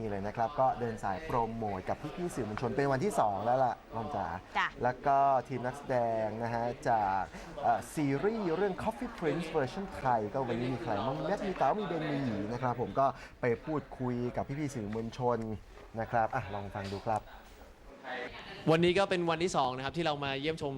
นี่เลยนะครับ ก็เดินสายโปรโมทกับพี่ๆสื่อมวลชนเป็นวันที่ 2 แล้วล่ะลอมจ๋าจ้ะ แล้วก็ทีมนักแสดงนะฮะจากเอ่อซีรีส์เรื่อง Coffee Prince เวอร์ชันไทย ก็วันนี้มีใครบ้างมีแมทมีเต๋ามีเบนมีหยีนะครับ ผมก็ไปพูดคุยกับพี่ๆสื่อมวลชนนะครับอะลองฟังดูครับ วันนี้ก็เป็นวันที่2นะครับที่เรามาเยี่ยมชม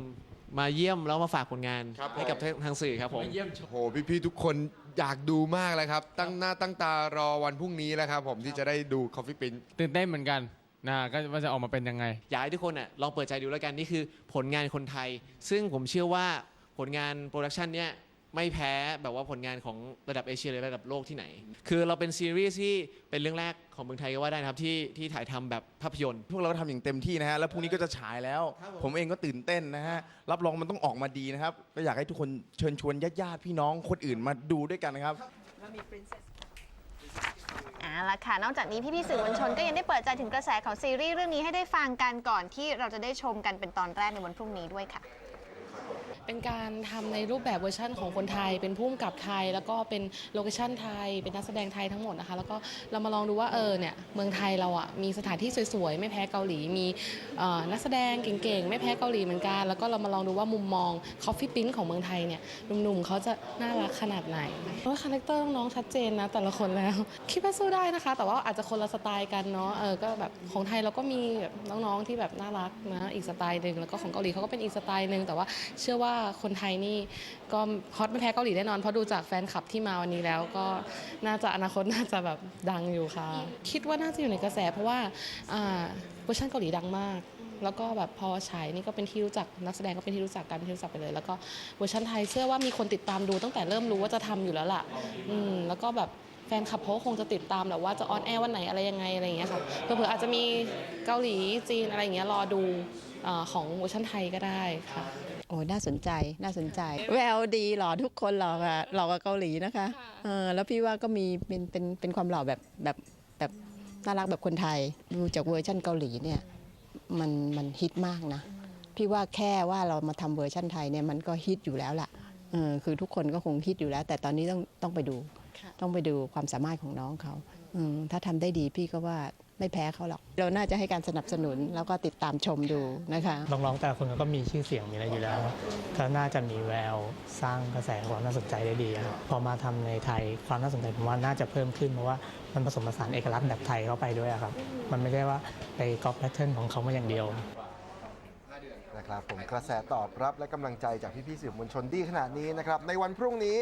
มาเยี่ยมแล้วมาฝากผลงานครับผมให้กับทางสื่อครับผม โหพี่ๆทุกคน อยากดูมากเลยครับ ตั้งหน้าตั้งตารอวันพรุ่งนี้แล้วครับผมที่จะได้ดู Coffee Prince ตื่นเต้นเหมือนกันนะก็ว่าจะออกมาเป็นยังไง อยากให้ทุกคนอะลองเปิดใจดูแล้วกันนี่คือผลงานคนไทย ซึ่งผมเชื่อว่าผลงานโปรดักชันเนี้ย ไม่แพ้แบบว่าผลงานของระดับเอเชียหรือระดับโลกที่ไหน คือเราเป็นซีรีส์ที่เป็นเรื่องแรกของเมืองไทยก็ว่าได้นะครับที่ที่ถ่ายทำแบบภาพยนตร์ พวกเราก็ทำอย่างเต็มที่นะฮะ แล้วพรุ่งนี้ก็จะฉายแล้ว ผมเองก็ตื่นเต้นนะฮะ รับรองมันต้องออกมาดีนะครับ ก็อยากให้ทุกคนเชิญชวนญาติๆพี่น้องคนอื่นมาดูด้วยกันนะครับ เอ่าละค่ะ นอกจากนี้พี่ๆสื่อมวลชนก็ยังได้เปิดใจถึงกระแสของซีรีส์เรื่องนี้ให้ได้ฟังกันก่อนที่เราจะได้ชมกันเป็นตอนแรกในวันพรุ่งนี้ด้วยค่ะ เป็นการทำในรูปแบบเวอร์ชั่นของคนไทย เป็นผู้กำกับไทย แล้วก็เป็นโลเคชั่นไทย เป็นนักแสดงไทยทั้งหมดนะคะ แล้วก็เรามาลองดูว่าเออเนี่ยเมืองไทยเราอะมีสถานที่สวยๆ ไม่แพ้เกาหลี มีนักแสดงเก่งๆ ไม่แพ้เกาหลีเหมือนกัน แล้วก็เรามาลองดูว่ามุมมองคอฟฟี่ปิ้นของเมืองไทยเนี่ยหนุ่มๆเขาจะน่ารักขนาดไหนเพราะคาแรคเตอร์น้องๆชัดเจนนะแต่ละคนแล้วคิดว่าสู้ได้นะคะ แต่ว่าอาจจะคนละสไตล์กันเนาะเออก็แบบของไทยเราก็มีแบบน้องๆที่แบบน่ารักนะอีกสไตล์หนึ่งแล้วก็ของเกาหลีเขาก็เป็นอีกสไตล์หนึ่งแต่ว่าเชื่อว่าคนไทยนี่ก็ฮอตไม่แพ้เกาหลีแน่นอน เพราะดูจากแฟนคลับที่มาวันนี้แล้วก็น่าจะอนาคตน่าจะแบบดังอยู่ค่ะ คิดว่าน่าจะอยู่ในกระแส เพราะว่าเวอร์ชันเกาหลีดังมาก แล้วก็แบบพอฉายนี่ก็เป็นที่รู้จักนักแสดงก็เป็นที่รู้จักกันที่รู้จักไปเลย แล้วก็เวอร์ชันไทยเชื่อว่ามีคนติดตามดูตั้งแต่เริ่มรู้ว่าจะทำอยู่แล้วล่ะอืมแล้วก็แบบแฟนคลับเขาก็คงจะติดตามแหละว่าจะออนแอร์วันไหนอะไรยังไงอะไรอย่างเงี้ยค่ะเผื่ออาจจะมีเกาหลีจีนอะไรอย่างเงี้ยรอดูของเวอร์ชันไทยก็ได้ค่ะ อ้ยน่าสนใจน่าสนใจ แววดีหล่อทุกคนหล่อกับหล่อกับเกาหลีนะคะเออแล้วพี่ว่าก็มีเป็นเป็นเป็นความหล่อแบบแบบแบบน่ารักแบบคนไทย ดูจากเวอร์ชั่นเกาหลีเนี่ยมันมันฮิตมากนะ พี่ว่าแค่ว่าเรามาทำเวอร์ชั่นไทยเนี่ยมันก็ฮิตอยู่แล้วล่ะเออคือทุกคนก็คงฮิตอยู่แล้ว แต่ตอนนี้ต้องต้องไปดูต้องไปดูความสามารถของน้องเขาอืมถ้าทำได้ดีพี่ก็ว่า ไม่แพ้เขาหรอก เราน่าจะให้การสนับสนุนแล้วก็ติดตามชมดูนะคะน้องๆแต่ละคนก็มีชื่อเสียงมีอะไรอยู่แล้วก็น่าจะมีแววสร้างกระแสความน่าสนใจได้ดีครับพอมาทำในไทยความน่าสนใจผมว่าน่าจะเพิ่มขึ้นเพราะว่ามันผสมผสานเอกลักษณ์แบบไทยเข้าไปด้วยครับ มันไม่ได้ว่าไปก๊อปแพทเทิร์นของเขามาอย่างเดียว นะครับผมกระแสตอบรับและกำลังใจจากพี่ๆสื่อมวลชนดีขนาดนี้นะครับ ในวันพรุ่งนี้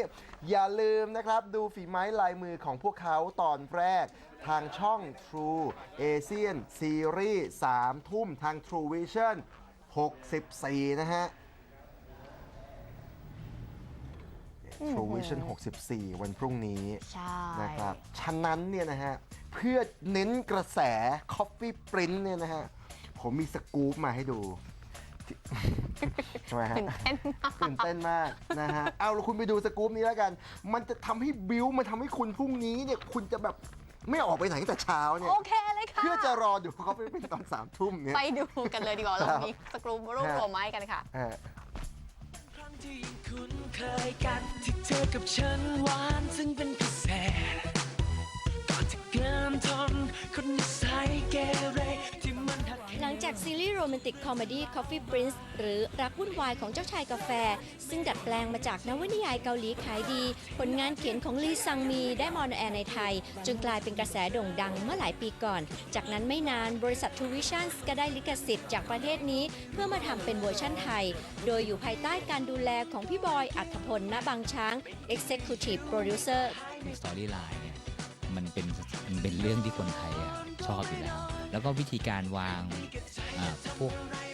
อย่าลืมนะครับ ดูฝีไม้ลายมือของพวกเขาตอนแรก ทางช่อง True Asian Series 3 ทุ่มทาง True Vision 64 นะฮะ True Vision 64 วันพรุ่งนี้ ใช่ นะครับ ฉะนั้นเนี่ยนะฮะ เพื่อเน้นกระแส Coffee Print เนี่ยนะฮะ ผมมีสกู๊ปมาให้ดู ที่ทำไมฮะตื่นเต้นมากตื่นเต้นมากนะฮะเอาแล้วคุณไปดูสกู๊ปนี้แล้วกัน มันจะทำให้บิวมันทำให้คุณพรุ่งนี้เนี่ยคุณจะแบบไม่ออกไปไหนตั้งแต่เช้าเนี่ย โอเคเลยค่ะ เพื่อจะรอดูเขาไปเป็นตอนสามทุ่มเนี่ย ไปดูกันเลยดีกว่าเราครับมีสกรูปรวบรวมมาให้กันค่ะ อ่า ครั้งที่ยังคุ้นเคยกันที่เธอกับฉันหวานซึ่งเป็นพิเศษก่อน จะเกินทนคนนิสัยเกเรที่มันหักหลังจากซีรีส์โรแมนติกคอมเมดี้ Coffee Prince หรือรักวุ่นวายของเจ้าชายกาแฟ ซึ่งดัดแปลงมาจากนวนิยายเกาหลีขายดี ผลงานเขียนของลีซังมีได้มอนแอร์ในไทย จนกลายเป็นกระแสโด่งดังเมื่อหลายปีก่อน จากนั้นไม่นานบริษัท True Vision ก็ได้ลิขสิทธิ์จากประเทศนี้เพื่อมาทำเป็นเวอร์ชั่นไทย โดยอยู่ภายใต้การดูแลของพี่บอยอัธพลณบางช้าง Executive Producer ในสตอรี่ไลน์ มันเป็นมันเป็นเรื่องที่คนไทยอะชอบอยู่แล้ว แล้วก็วิธีการวางอ่าพวก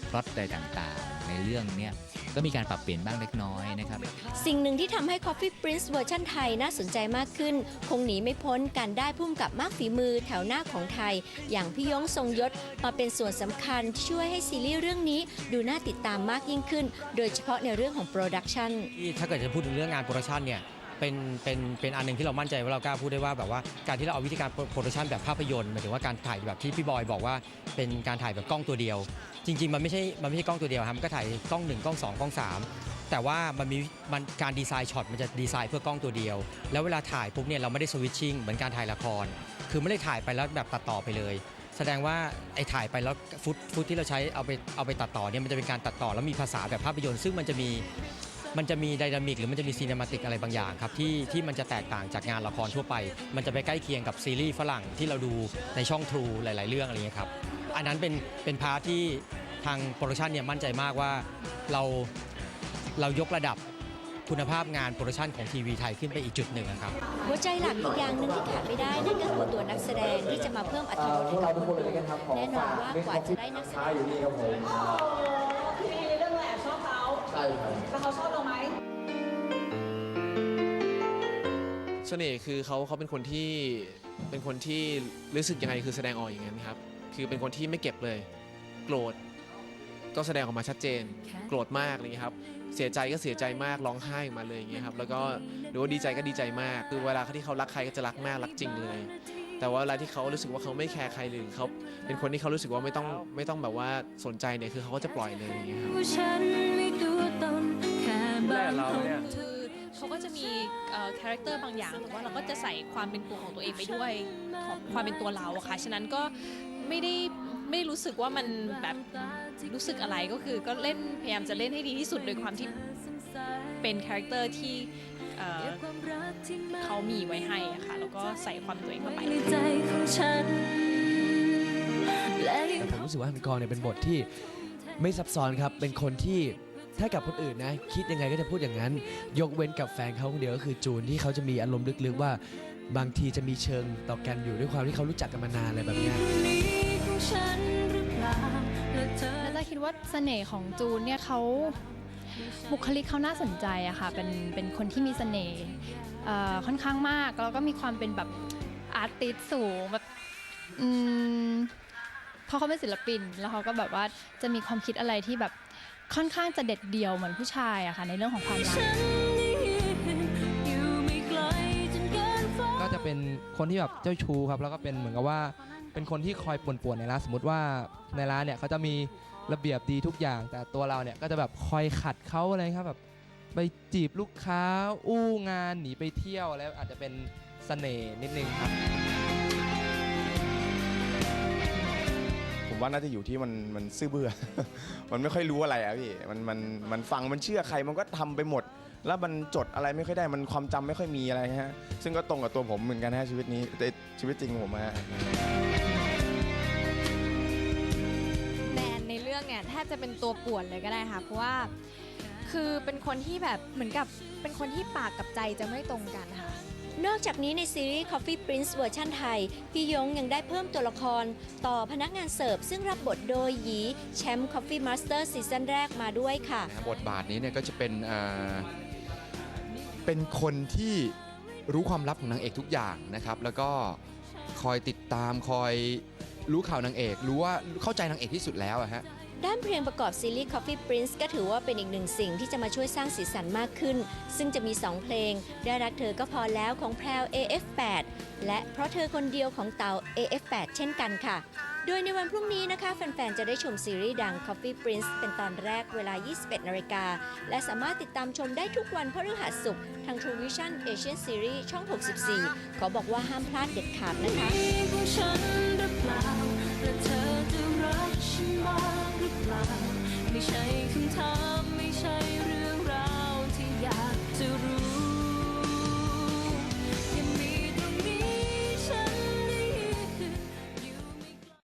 พล็อตอะไรต่างๆ ในเรื่องเนี้ยก็มีการปรับเปลี่ยนบ้างเล็กน้อยนะครับ สิ่งหนึ่งที่ทำให้ Coffee Prince เวอร์ชันไทยน่าสนใจมากขึ้น คงหนีไม่พ้นการได้พุ่มกับมากฝีมือแถวหน้าของไทย อย่างพี่ยงทรงยศมาเป็นส่วนสำคัญที่ช่วยให้ซีรีส์เรื่องนี้ดูน่าติดตามมากยิ่งขึ้น โดยเฉพาะในเรื่องของโปรดักชันที่ถ้าเกิดจะพูดถึงเรื่องงานโปรดักชันเนี่ย เป็นเป็นเป็นอันหนึ่งที่เรามั่นใจว่าเรากล้าพูดได้ว่าแบบว่าการที่เราเอาวิธีการโปรดักชันแบบภาพยนตร์หมายถึงว่าการถ่ายแบบที่พี่บอยบอกว่าเป็นการถ่ายแบบกล้องตัวเดียว จริง ๆ มันไม่ใช่มันไม่ใช่กล้องตัวเดียวครับมันก็ถ่ายกล้อง1กล้อง2กล้อง3แต่ว่ามันมีมันการดีไซน์ช็อตมันจะดีไซน์เพื่อกล้องตัวเดียว แล้วเวลาถ่ายปุ๊บเนี่ยเราไม่ได้สวิตชิ่งเหมือนการถ่ายละคร คือไม่ได้ถ่ายไปแล้วแบบตัดต่อไปเลย แสดงว่าไอ้ถ่ายไปแล้วฟุตฟุตที่เราใช้เอาไปเอาไปตัดต่อเนี่ยมันจะเป็นการตัดต่อแล้วมีภาษาแบบภาพยนตร์ซึ่งมันจะมี มันจะมีไดนามิกหรือมันจะมีซีน e มาติกอะไรบางอย่างครับที่ที่มันจะแตกต่างจากงานละครทั่วไป มันจะไปใกล้เคียงกับซีรีส์ฝรั่งที่เราดูในช่อง True หลาย ๆ เรื่องอะไรเงี้ยครับอันนั้นเป็นเป็นพาร์ทที่ทางโปรดักชันเนี่ยมั่นใจมากว่าเราเรายกระดับคุณภาพงานโปรดักชันของทีวีไทยขึ้นไปอีกจุดหนึ่งนะครับ หัวใจหลักอีกอย่างหนึ่งที่ขาดไม่ได้นั่นก็คือตัวนักแสดงที่จะมาเพิ่มอรรถรสให้กับคนดูแน่นอนว่ากว่าจะได้นักแสดงมีเรื่องอะไรแอบชอบเขาใช่ครับแล้วเขาชอบเร เสน่ห์คือเขาเขาเป็นคนที่เป็นคนที่รู้สึกยังไงคือแสดงออกอย่างนั้นครับ คือเป็นคนที่ไม่เก็บเลย โกรธก็แสดงออกมาชัดเจน โกรธมากอะไรอย่างเงี้ยครับเสียใจก็เสียใจมากร้องไห้ออกมาเลยอย่างเงี้ยครับแล้วก็หรือว่าดีใจก็ดีใจมาก คือเวลาที่เขารักใครก็จะรักมากรักจริงเลย แต่ว่าเวลาที่เขารู้สึกว่าเขาไม่แคร์ใครเลยหรือเขาเป็นคนที่เขารู้สึกว่าไม่ต้องไม่ต้องแบบว่าสนใจเนี่ยคือเขาก็จะปล่อยเลยอย่างเงี้ยครับฉันไม่ตัวตนแค่บางคนคือ เขาก็จะมีคาแรคเตอร์บางอย่าง แต่ว่าเราก็จะใส่ความเป็นตัวของตัวเองไปด้วยของความเป็นตัวเราอะค่ะ ฉะนั้นก็ไม่ได้ไม่รู้สึกว่ามันแบบรู้สึกอะไรก็คือก็เล่นพยายามจะเล่นให้ดีที่สุดโดยความที่เป็นคาแรคเตอร์ที่เเขามีไว้ให้อะค่ะ แล้วก็ใส่ความตัวเองเข้าไปใจของฉันและผมรู้สึกว่าฮันกรเนี่ยเป็นบทที่ไม่ซับซ้อนครับ เป็นคนที่ ถ้ากับคนอื่นนะ คิดยังไงก็จะพูดอย่างนั้น ยกเว้นกับแฟนเขาคนเดียวก็คือจูนที่เขาจะมีอารมณ์ลึกๆว่า บางทีจะมีเชิงต่อกันอยู่ด้วยความที่เขารู้จักกันมานานอะไรแบบเนี้ยของฉันหรือเปล่าและเธอแล้วจะคิดว่าเสน่ห์ของจูนเนี่ยเขาบุคลิกเขาน่าสนใจอะค่ะเป็นเป็นคนที่มีเสน่ห์เอ่อค่อนข้างมากแล้วก็มีความเป็นแบบอาร์ติสสูงแบบอืมเพราะเขาเป็นศิลปินแล้วเขาก็แบบว่าจะมีความคิดอะไรที่แบบ ค่อนข้างจะเด็ดเดี่ยวเหมือนผู้ชายอะค่ะในเรื่องของความรักอยู่ไม่ไกลจนเกินฟ้าก็จะเป็นคนที่แบบเจ้าชู้ครับแล้วก็เป็นเหมือนกับว่าเป็นคนที่คอยป่วนๆในร้านสมมติว่าในร้านเนี่ยเขาจะมีระเบียบดีทุกอย่าง แต่ตัวเราเนี่ยก็จะแบบคอยขัดเขาอะไรครับแบบไปจีบลูกค้าอู้งานหนีไปเที่ยวแล้วอาจจะเป็นเสน่ห์นิดนึงครับ ผมว่าน่าจะอยู่ที่มันมันซื่อเบื่อ มันไม่ค่อยรู้อะไรอะพี่มันมันมันฟังมันเชื่อใครมันก็ทำไปหมด แล้วมันจดอะไรไม่ค่อยได้มันความจำไม่ค่อยมีอะไรฮะซึ่งก็ตรงกับตัวผมเหมือนกันฮะชีวิตนี้แต่ชีวิตจริงของผมฮะ แนนในเรื่องเนี่ยแทบจะเป็นตัวป่วนเลยก็ได้ค่ะ เพราะว่าคือเป็นคนที่แบบเหมือนกับเป็นคนที่ปากกับใจจะไม่ตรงกันค่ะ นอกจากนี้ในซีรีส์ Coffee Prince เวอร์ชันไทย พี่ยงยังได้เพิ่มตัวละคร ต่อพนักงานเสิร์ฟ ซึ่งรับบทโดยหยีแชมป์ Coffee Master ซีซั่นแรกมาด้วยค่ะ บทบาทนี้เนี่ยก็จะเป็นเอ่อเป็นคนที่รู้ความลับของนางเอกทุกอย่างนะครับ แล้วก็คอยติดตามคอยรู้ข่าวนางเอก รู้ว่าเข้าใจนางเอกที่สุดแล้วอะฮะ ด้านเพลงประกอบซีรีส์ Coffee Prince ก็ถือว่าเป็นอีกหนึ่งสิ่งที่จะมาช่วยสร้างสีสันมากขึ้น ซึ่งจะมี 2 เพลง ได้รักเธอก็พอแล้วของแพรว AF8 และเพราะเธอคนเดียวของเตา AF8 เช่นกันค่ะ โดยในวันพรุ่งนี้นะคะ แฟน ๆ จะได้ชมซีรีส์ดัง Coffee Prince เป็นตอนแรกเวลา 21นาฬิกา และสามารถติดตามชมได้ทุกวันพฤหัสศุกร์ทาง True Vision Asian Series ช่อง 64 ขอบอกว่าห้ามพลาดเด็ดขาดนะคะ ปล่าและเธอจะรักฉันมากหรือเปล่า ไม่ใช่คำถามไม่ใช่